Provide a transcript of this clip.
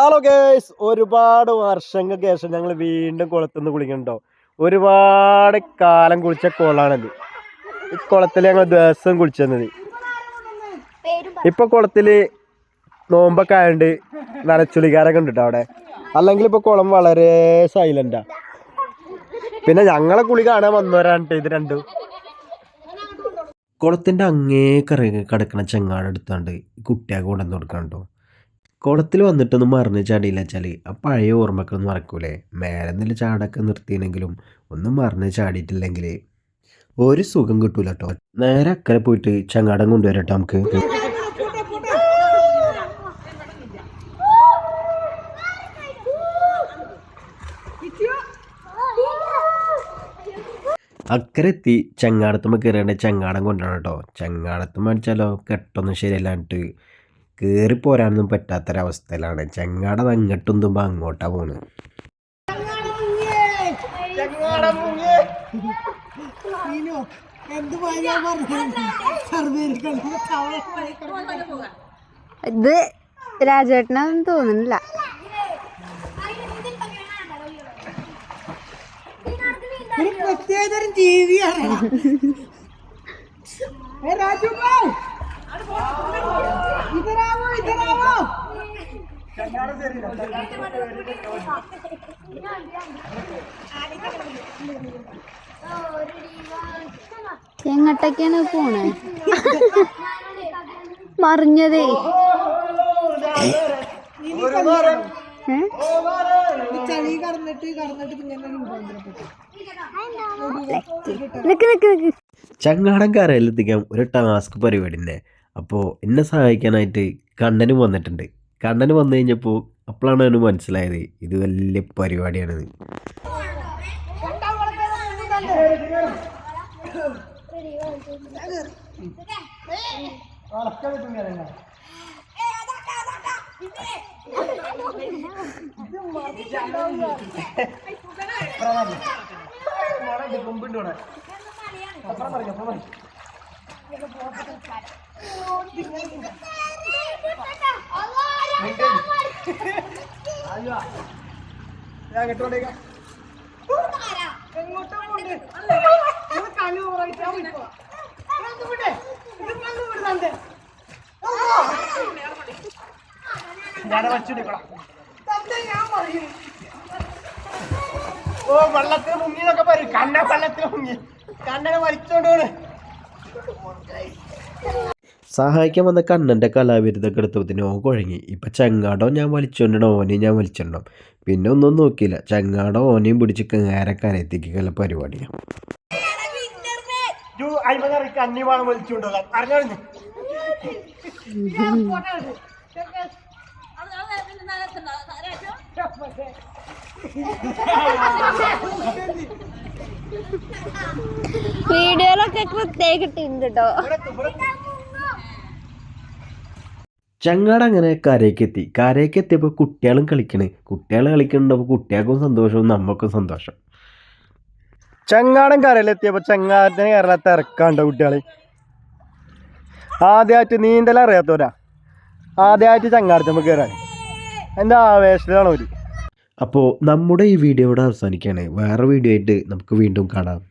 Hello guys ഒരുപാട് വർഷങ്ങൾക്ക് ശേഷം ഞങ്ങൾ വീണ്ടും കുളത്തുനിന്ന് കുളിക്കുന്നുണ്ടോ? ഒരുപാട് കാലം കുളിച്ച കുളമാണിത്. ഈ കുളത്തിൽ ഞങ്ങൾ ദിവസം കുളിച്ചത് ഇപ്പൊ കുളത്തിൽ നോമ്പൊക്കെ ആയതുകൊണ്ട് നനച്ചുളിക്കാരൊക്കെ ഉണ്ട് അവിടെ? അല്ലെങ്കിൽ ഇപ്പൊ കുളം വളരെ സൈലന്റാ പിന്നെ ഞങ്ങളെ കുളി കാണാൻ വന്നവരാണ് ഇത് രണ്ടും. കുളത്തിന്റെ അങ്ങേ കറങ്ങി കിടക്കണ ചെങ്ങാടെടുത്താണ്ട് കുട്ടിയാൾക്ക് കൊണ്ടുവന്ന് കൊടുക്കാണ്ടോ കുളത്തിൽ വന്നിട്ടൊന്നും മറിഞ്ഞ് ചാടിയില്ല വെച്ചാൽ ആ പഴയ ഓർമ്മക്കൊന്നും മറക്കൂലേ? മേലെ നില ചാടൊക്കെ നിർത്തിയില്ലെങ്കിലും ഒന്നും മറിഞ്ഞ് ചാടിയിട്ടില്ലെങ്കിൽ ഒരു സുഖം കിട്ടൂല കേട്ടോ നേരെ അക്കരെ പോയിട്ട് ചങ്ങാടം കൊണ്ടുവരട്ടോ നമുക്ക്. അക്കരെ എത്തി ചങ്ങാടത്തുമ്മ കയറിയാണ്ട് ചങ്ങാടം കൊണ്ടാണ് കേട്ടോ ചങ്ങാടത്തുമ്മ അടിച്ചാലോ കെട്ടൊന്നും ശരിയല്ലാണ്ട് കയറി പോരാനൊന്നും പറ്റാത്തൊരവസ്ഥയിലാണ്. ചങ്ങാടം അങ്ങോട്ടും തുമ്പോ അങ്ങോട്ടാ പോണ്. ഇത് രാജേട്ടനൊന്നും തോന്നുന്നില്ല. ഒരു പ്രത്യേകതരം ജീവിയാണ്. രാജു ഭായ് ഇതരാമോ ഇതരാമോ എങ്ങോട്ടൊക്കെയാണ് പോണേ മറിഞ്ഞതേ ഏ? ഈ ചളി കടന്നിട്ട് കടന്നിട്ട് പിന്നെ എന്നെ രൂപാന്തരപ്പെട്ടു നിക്ക് നിക്ക് നിക്ക്. ചങ്ങാടം കരയിലെത്തിക്കാൻ ഒരു ടാസ്ക് പരിപാടി തന്നെ അപ്പോൾ എന്നെ സഹായിക്കാനായിട്ട് കണ്ണനും വന്നിട്ടുണ്ട്. കണ്ണന് വന്നു കഴിഞ്ഞപ്പോൾ അപ്പോഴാണ് അവന് മനസ്സിലായത് ഇത് വലിയ പരിപാടിയാണിത്. അപ്പുറം പറഞ്ഞു. ഞാൻ പറയും. ഓ വെള്ളത്തിൽ മുങ്ങി എന്നൊക്കെ പറയും കണ്ണ വെള്ളത്തിൽ മുങ്ങി കണ്ണനെ വലിച്ചോണ്ടോണ് സഹായിക്കാൻ വന്ന കണ്ണന്റെ കലാവിരുദ്ധൊക്കെ എടുത്തപ്പത്തിന് ഓൻ കുഴങ്ങി. ഇപ്പം ചങ്ങാടോ ഞാൻ വലിച്ചോണ്ടോ ഓനെയും ഞാൻ വലിച്ചിടണം പിന്നെ ഒന്നും നോക്കിയില്ല. ചങ്ങാടോ ഓനെയും പിടിച്ച് നേരെ കരയെത്തിക്കല പരിപാടിയാണ് വീഡിയോയിലൊക്കെ പ്രത്യേക ഇട്ടിട്ടുണ്ട് കേട്ടോ ചങ്ങാട് അങ്ങനെ കരയ്ക്കെത്തി. കരയ്ക്ക് എത്തിയപ്പോൾ കുട്ടികളും കളിക്കണ്. കുട്ടികൾ കളിക്കുന്നുണ്ടപ്പോൾ കുട്ടികൾക്കും സന്തോഷവും നമുക്കും സന്തോഷം. ചങ്ങാടൻ കരയിലെത്തിയപ്പോൾ ചങ്ങാടത്തിന് കേരളത്തെ ഇറക്കാണ്ടോ കുട്ടികൾ ആദ്യമായിട്ട് നീന്തൽ അറിയാത്തവരാ. ആദ്യമായിട്ട് ചങ്ങാടത്തുമ്പോൾ കയറാൻ എന്താ ആവേശത്തിലാണ് ഒരു അപ്പോൾ നമ്മുടെ ഈ വീഡിയോ ഇവിടെ അവസാനിക്കുകയാണ്. വേറെ വീഡിയോ ആയിട്ട് നമുക്ക് വീണ്ടും കാണാം.